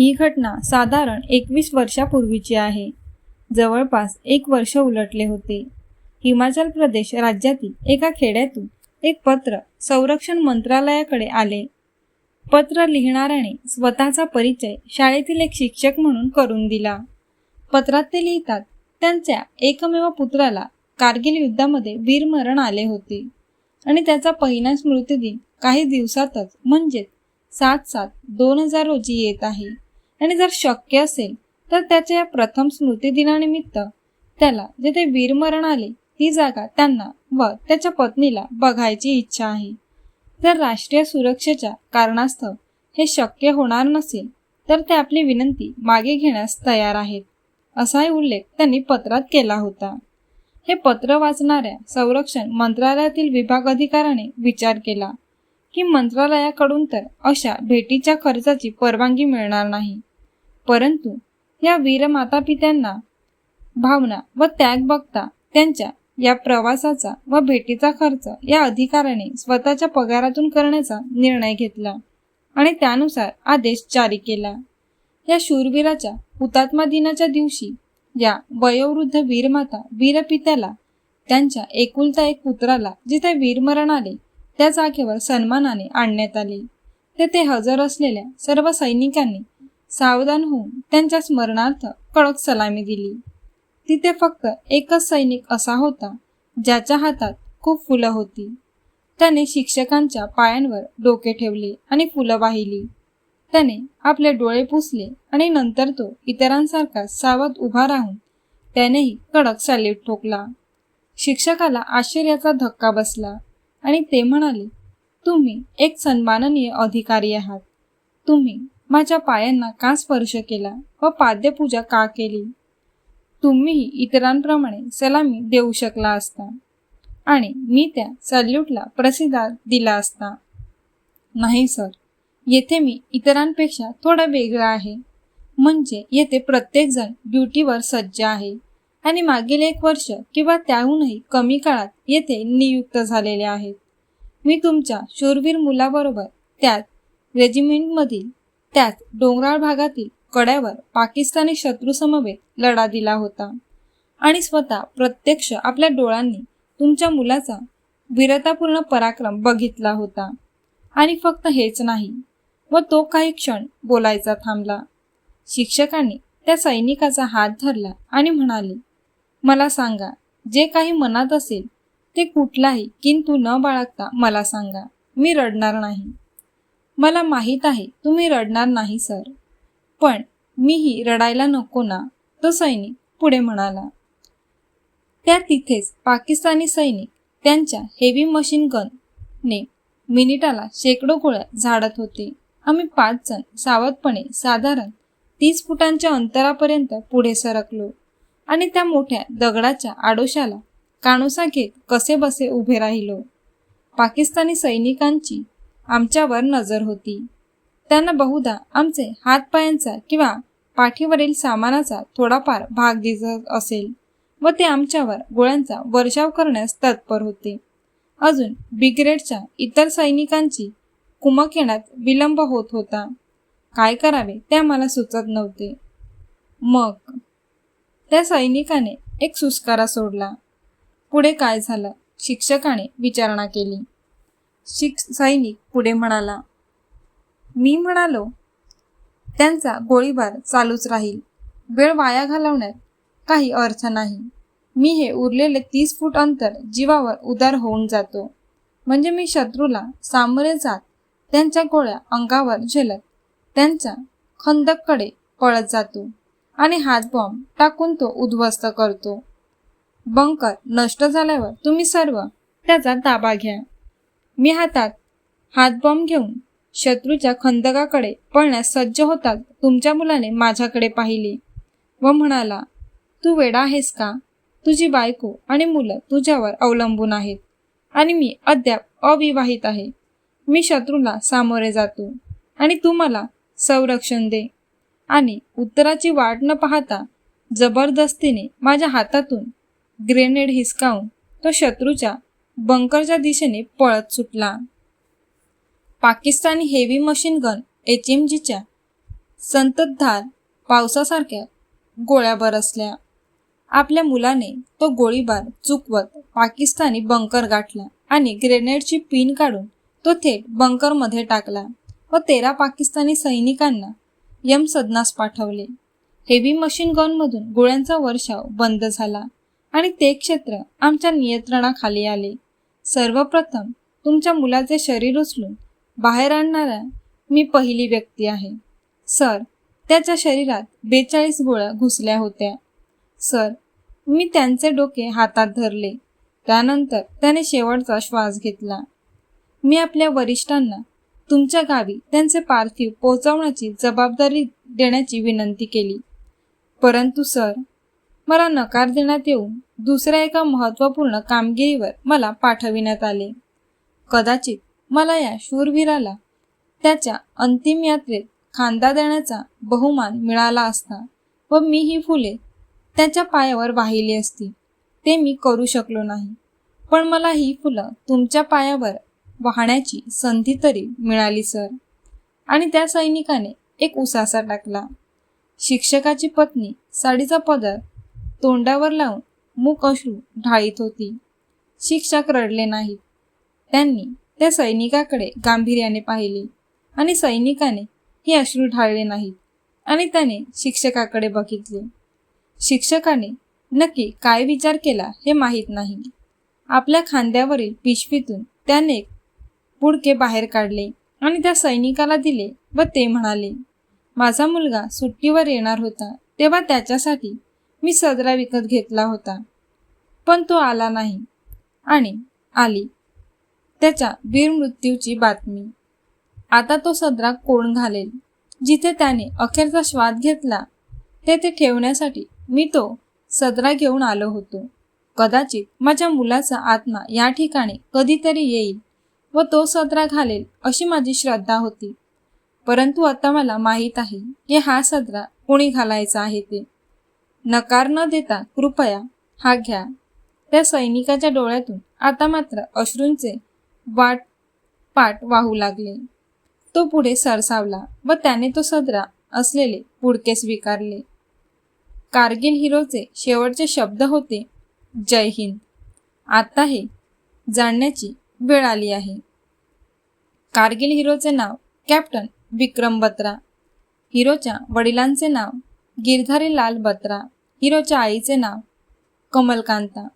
ही घटना साधारण एकवीस वर्षापूर्वीची आहे. जवळपास एक वर्ष उलटले होते. हिमाचल प्रदेश राज्यातील एका खेड्यातून एक पत्र संरक्षण मंत्रालयाकडे आले. पत्र लिहिणाऱ्याने स्वतःचा परिचय शाळेतील एक शिक्षक म्हणून करून दिला. पत्रात ते लिहितात त्यांच्या एकमेव पुत्राला कारगिल युद्धामध्ये वीरमरण आले होते. आणि त्याचा पहिला स्मृतिदिन काही दिवसातच म्हणजेच सात सात दोन हजार रोजी येत आहे. आणि जर शक्य असेल तर त्याच्या या प्रथम स्मृतिदिनानिमित्त त्याला जेथे वीरमरण आले ती जागा त्यांना व त्याच्या पत्नीला बघायची इच्छा आहे. जर राष्ट्रीय सुरक्षेच्या कारणास्तव हे शक्य होणार नसेल तर ते आपली विनंती मागे घेण्यास तयार आहेत असाही उल्लेख त्यांनी पत्रात केला होता. हे पत्र वाचणाऱ्या संरक्षण मंत्रालयातील विभाग अधिकाऱ्याने विचार केला की मंत्रालयाकडून तर अशा भेटीच्या खर्चाची परवानगी मिळणार नाही. परंतु या वीर माता पित्यांना भावना व त्याग बघता त्यांच्या या प्रवासाचा व भेटीचा खर्च या अधिकाऱ्याने स्वतःच्या पगारातून करण्याचा निर्णय घेतला आणि त्यानुसार आदेश जारी केला. या शूरवीराच्या हुतात्मा दिनाच्या दिवशी या वयोवृद्ध वीरमाता वीरपित्याला त्यांच्या एकुलता एक पुत्राला जिथे वीरमरण आले त्या जागेवर सन्मानाने आणण्यात आले. तेथे हजर असलेल्या सर्व सैनिकांनी सावधान होऊन त्यांच्या स्मरणार्थ कडक सलामी दिली. तिथे फक्त एकच सैनिक असा होता ज्याच्या हातात खूप फुलं होती. त्याने शिक्षकांच्या पायांवर डोके ठेवले आणि फुलं वाहिली. त्याने आपले डोळे पुसले आणि नंतर तो इतरांसारखा सावध उभा राहून त्यानेही कडक सॅल्यूट ठोकला. शिक्षकाला आश्चर्याचा धक्का बसला आणि ते म्हणाले तुम्ही एक सन्माननीय अधिकारी आहात. तुम्ही माझ्या पायांना का स्पर्श केला व पाद्यपूजा का केली? तुम्हीही इतरांप्रमाणे सलामी देऊ शकला असता आणि मी त्या सल्यूटला प्रसिद्धात दिला असता. नाही सर. येथे मी इतरांपेक्षा थोडा वेगळा आहे. म्हणजे येथे प्रत्येकजण ड्युटीवर सज्ज आहे आणि मागील एक वर्ष किंवा त्याहूनही कमी काळात येथे नियुक्त झालेले आहेत. मी तुमच्या शूरवीर मुलाबरोबर त्यात रेजिमेंटमधील त्याच डोंगराळ भागातील कड्यावर पाकिस्तानी शत्रूसमवेत लढा दिला होता. आणि स्वतः प्रत्यक्ष आपल्या डोळ्यांनी तुमच्या मुलाचा वीरतापूर्ण पराक्रम बघितला होता. आणि फक्त हेच नाही व तो काही क्षण बोलायचा थांबला. शिक्षकांनी त्या सैनिकाचा हात धरला आणि म्हणाले मला सांगा जे काही मनात असेल ते कुठलाही किंतु न बाळगता मला सांगा. मी रडणार नाही. मला माहीत आहे तुम्ही रडणार नाही सर. पण मीही रडायला नको ना तो सैनिक पुढे म्हणाला. त्या तिथेच पाकिस्तानी सैनिक त्यांच्या हेवी मशीन गनने मिनिटाला शेकडो गोळ्या झाडत होते. आम्ही पाच जण सावधपणे साधारण तीस फुटांच्या अंतरापर्यंत पुढे सरकलो आणि त्या मोठ्या दगडाच्या आडोशाला काणोसा घेत कसे बसे उभे राहिलो. पाकिस्तानी सैनिकांची आमच्यावर नजर होती. त्यांना बहुधा आमचे हातपायांचा किंवा पाठीवरील सामानाचा थोडाफार भाग दिसत असेल व ते आमच्यावर गोळ्यांचा वर्षाव करण्यास तत्पर होते. अजून ब्रिगेडच्या इतर सैनिकांची कुमक येण्यात विलंब होत होता. काय करावे ते आम्हाला सुचत नव्हते. मग त्या सैनिकाने एक सुस्कारा सोडला. पुढे काय झालं? शिक्षकाने विचारणा केली. शिख सैनिक पुढे म्हणाला मी म्हणालो त्यांचा गोळीबार चालूच राहील. वेळ वाया घालवण्यात काही अर्थ नाही. मी हे उरलेले तीस फूट अंतर जीवावर उदार होऊन जातो. म्हणजे मी शत्रूला सामोरे जात त्यांच्या गोळ्या अंगावर झेलत त्यांच्या खंदककडे पळत जातो आणि हातबॉम्ब टाकून तो उद्ध्वस्त करतो. बंकर नष्ट झाल्यावर तुम्ही सर्व त्याचा ताबा घ्या. मी हातात हातबॉम्ब घेऊन शत्रूच्या खंदकाकडे पळण्यास सज्ज होतात तुमच्या मुलाने माझ्याकडे पाहिले व म्हणाला तू वेडा आहेस का? तुझी बायको आणि मुलं तुझ्यावर अवलंबून आहेत आणि मी अद्याप अविवाहित आहे. मी शत्रूला सामोरे जातो आणि तू मला संरक्षण दे. आणि उत्तराची वाट न पाहता जबरदस्तीने माझ्या हातातून ग्रेनेड हिसकावून तो शत्रूच्या बंकरच्या दिशेने पळत सुटला. Pakistani heavy machine gun H M जीच्या संततधार पावसासारख्या गोळ्या बरसल्या आपल्या मुलाने तो गोळीबार चुकवत पाकिस्तानी बंकर गाठला आणि ग्रेनेडची पिन काढून तो थेट बंकरमध्ये टाकला व तेरा पाकिस्तानी सैनिकांना यमसदनास पाठवले. हेवी मशीन गनमधून गोळ्यांचा वर्षाव बंद झाला आणि ते क्षेत्र आमच्या नियंत्रणाखाली आले. सर्वप्रथम तुमच्या मुलाचे शरीर उचलून बाहेर आणणारा मी पहिली व्यक्ती आहे. सर त्याच्या शरीरात बेचाळीस गोळ्या घुसल्या होत्या. सर मी त्यांचे डोके हातात धरले. त्यानंतर त्याने शेवटचा श्वास घेतला. मी आपल्या वरिष्ठांना तुमच्या गावी त्यांचे पार्थिव पोहोचवण्याची जबाबदारी देण्याची विनंती केली. परंतु सर मला नकार देण्यात येऊन दुसऱ्या एका महत्त्वपूर्ण कामगिरीवर मला पाठविण्यात आले. कदाचित मला या शूरवीराला त्याच्या अंतिम यात्रेत खांदा देण्याचा बहुमान मिळाला असता व मी ही फुले त्याच्या पायावर वाहिली असती ते मी करू शकलो नाही. पण मला ही फुलं तुमच्या पायावर वाहण्याची संधी तरी मिळाली सर. आणि त्या सैनिकाने एक उसासा टाकला. शिक्षकाची पत्नी साडीचा पदर तोंडावर लावून मूक अश्रू ढाळीत होती. शिक्षक रडले नाहीत. त्यांनी त्या सैनिकाकडे गांभीर्याने पाहिले आणि सैनिकाने हे अश्रू ढाळले नाहीत आणि त्याने शिक्षकाकडे बघितले. शिक्षकाने नक्की काय विचार केला हे माहीत नाही. आपल्या खांद्यावरील पिशवीतून त्याने एक पुडके बाहेर काढले आणि त्या सैनिकाला दिले व ते म्हणाले माझा मुलगा सुट्टीवर येणार होता तेव्हा त्याच्यासाठी मी सदरा विकत घेतला होता. पण तो आला नाही. आणि आली. त्याच्या वीरमृत्यूची बातमी. आता तो सदरा कोण घालेल? जिथे त्याने अखेरचा श्वास घेतला तेथे ठेवण्यासाठी मी तो सदरा घेऊन आलो होतो. कदाचित माझ्या मुलाचा आत्मा या ठिकाणी कधीतरी येईल व तो सदरा घालेल अशी माझी श्रद्धा होती. परंतु आता मला माहीत आहे की हा सदरा कोणी घालायचा आहे ते. नकार न देता कृपया हा घ्या. त्या सैनिकाच्या डोळ्यातून आता मात्र अश्रूंचे वाट पाट वाहू लागले. तो पुढे सरसावला व त्याने तो सदरा असलेले पुडके स्वीकारले. कारगिल हिरोचे शेवटचे शब्द होते जय हिंद. आता हे जाणण्याची वेळ आली आहे. कारगिल हिरोचे नाव कॅप्टन विक्रम बत्रा हिरोच्या वडिलांचे नाव गिरधारी लाल बत्रा हिरोच्या आईचे नाव कमलकांता